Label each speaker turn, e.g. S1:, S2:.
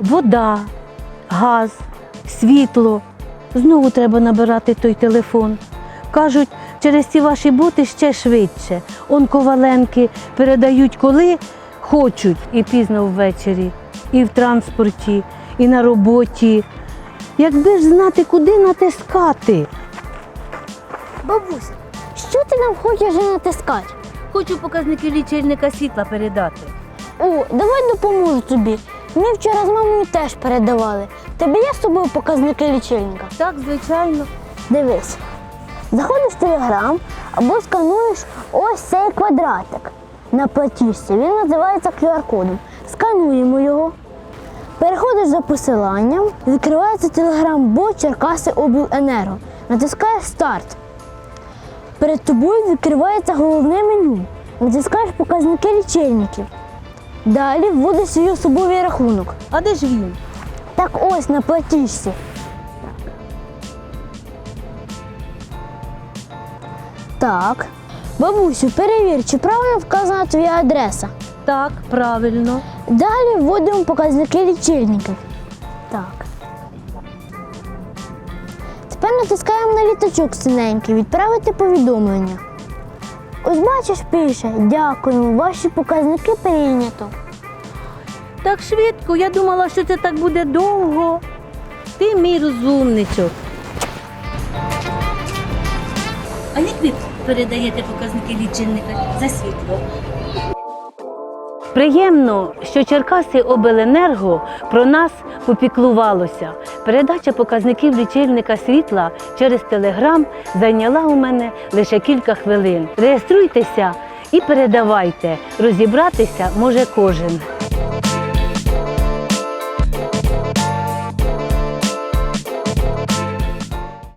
S1: вода, газ, світло. Знову треба набирати той телефон. Кажуть, через ці ваші боти ще швидше. Он коваленки передають коли хочуть, і пізно ввечері, і в транспорті, і на роботі. Якби ж знати, куди натискати.
S2: Бабусь, що ти нам хочеш натискати?
S1: Хочу показники лічильника світла передати.
S2: О, давай допоможу тобі. Ми вчора з мамою теж передавали. Тебе є з собою показники лічильника?
S1: Так, звичайно.
S2: Дивись. Заходиш в телеграм або скануєш ось цей квадратик на платіжці. Він називається QR-кодом. Скануємо його. Переходиш за посиланням, відкривається телеграм-бот Черкаси Обленерго. Натискаєш старт. Перед тобою відкривається головне меню. Натискаєш показники лічильників. Далі вводиш свій особовий рахунок.
S1: А де ж він?
S2: Так ось на платіжці. Так. Бабусю, перевір, чи правильно вказана твоя адреса.
S1: Так, правильно.
S2: Далі вводимо показники лічильників. Так. Тепер натискаємо на літачок синенький, відправити повідомлення. Ось бачиш, пише, дякую, ваші показники прийнято.
S1: Так швидко, я думала, що це так буде довго. Ти мій розумничок. А як ви передаєте показники лічильника за світло? Приємно, що Черкаси Обленерго про нас попіклувалося. Передача показників лічильника світла через телеграм зайняла у мене лише кілька хвилин. Реєструйтеся і передавайте. Розібратися може кожен.